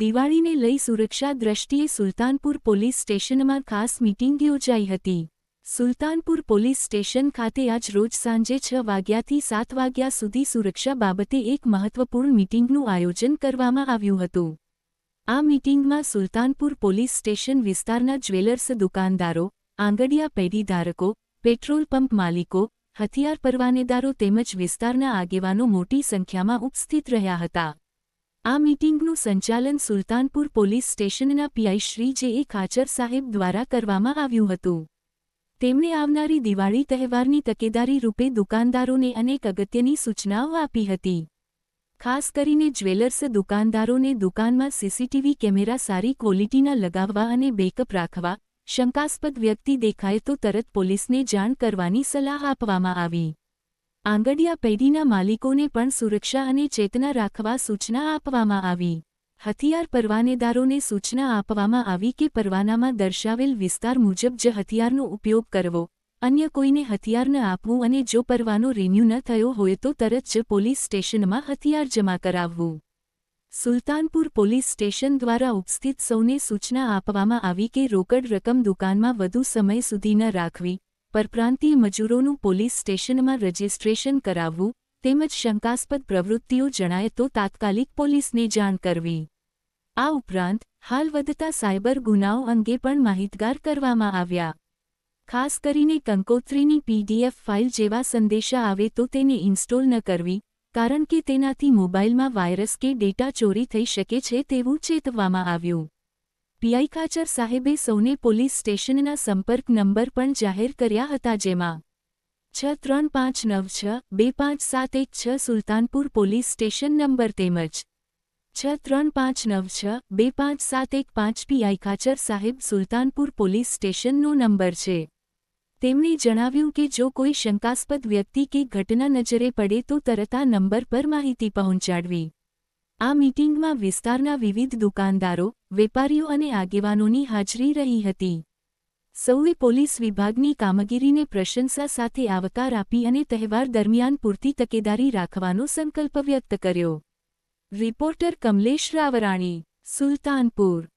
દિવાળીને લઈ સુરક્ષા દ્રષ્ટિએ સુલતાનપુર પોલીસ સ્ટેશનમાં ખાસ મીટિંગ યોજાઈ હતી. સુલતાનપુર પોલીસ સ્ટેશન ખાતે આજ રોજ સાંજે છ વાગ્યાથી સાત વાગ્યા સુધી સુરક્ષા બાબતે એક મહત્વપૂર્ણ મીટિંગનું આયોજન કરવામાં આવ્યું હતું. આ મીટિંગમાં સુલતાનપુર પોલીસ સ્ટેશન વિસ્તારના જ્વેલર્સ, દુકાનદારો આંગડિયા પેઢીધારકો, પેટ્રોલ પંપ માલિકો, હથિયાર પરવાનેદારો તેમજ વિસ્તારના આગેવાનો મોટી સંખ્યામાં ઉપસ્થિત રહ્યા હતા. આ મીટિંગનું સંચાલન સુલતાનપુર પોલીસ સ્ટેશનના PI Shri J A Khachar સાહેબ દ્વારા કરવામાં આવ્યું હતું. તેમણે આવનારી દિવાળી તહેવારની તકેદારી રૂપે દુકાનદારોને અનેક અગત્યની સૂચનાઓ આપી હતી. ખાસ કરીને જ્વેલર્સ દુકાનદારોને દુકાનમાં સીસીટીવી કેમેરા સારી ક્વોલિટીના લગાવવા અને બેકઅપ રાખવા, શંકાસ્પદ વ્યક્તિ દેખાય તો તરત પોલીસને જાણ કરવાની સલાહ આપવામાં આવી. આંગડિયા પેઢીના માલિકોને પણ સુરક્ષા અને ચેતના રાખવા સૂચના આપવામાં આવી. હથિયાર પરવાનેદારોને સૂચના આપવામાં આવી કે પરવાનામાં દર્શાવેલ વિસ્તાર મુજબ જ હથિયારનો ઉપયોગ કરવો, અન્ય કોઈને હથિયાર ન આપવું અને જો પરવાનો રિન્યૂ ન થયો હોય તો તરત જ પોલીસ સ્ટેશનમાં હથિયાર જમા કરાવવું. સુલતાનપુર પોલીસ સ્ટેશન દ્વારા ઉપસ્થિત સૌને સૂચના આપવામાં આવી કે રોકડ રકમ દુકાનમાં વધુ સમય સુધી ન રાખવી પરપ્રાંતીય મજૂરોનું પોલીસ સ્ટેશનમાં રજીસ્ટ્રેશન કરાવવું તેમજ શંકાસ્પદ પ્રવૃત્તિઓ જણાય તો તાત્કાલિક પોલીસને જાણ કરવી. આ ઉપરાંત, હાલ વધતા સાયબર ગુનાઓ અંગે પણ માહિતગાર કરવામાં આવ્યા. ખાસ કરીને કંકોત્રીની પીડીએફ ફાઇલ જેવા સંદેશા આવે તો તેને ઇન્સ્ટોલ ન કરવી, કારણ કે તેનાથી મોબાઈલમાં વાયરસ કે ડેટા ચોરી થઈ શકે છે તેવું ચેતવવામાં આવ્યું. પીઆઈ કાચર સાહેબે સૌને પોલીસ સ્ટેશનના સંપર્ક નંબર પણ જાહેર કર્યા હતા જેમાં છ ત્રણ પાંચ નવ છ બે પાંચ સાત એક છ સુલતાનપુર પોલીસ સ્ટેશન નંબર તેમજ છ ત્રણ પાંચ નવ છ બે પાંચ સાત એક પાંચ પીઆઈ કાચર સાહેબ સુલતાનપુર પોલીસ સ્ટેશનનો નંબર છે. તેમણે જણાવ્યું કે જો કોઈ શંકાસ્પદ વ્યક્તિ કે ઘટના નજરે પડે તો તરત આ નંબર પર માહિતી પહોંચાડવી. આ મીટિંગમાં વિસ્તારના વિવિધ દુકાનદારો વેપારીઓ અને આગેવાનોની હાજરી રહી હતી. સૌએ પોલીસ વિભાગની કામગીરીને પ્રશંસા સાથે આવકાર આપી અને તહેવાર દરમિયાન પૂરતી તકેદારી રાખવાનો સંકલ્પ વ્યક્ત કર્યો. રિપોર્ટર કમલેશ રાવરાણી, સુલતાનપુર.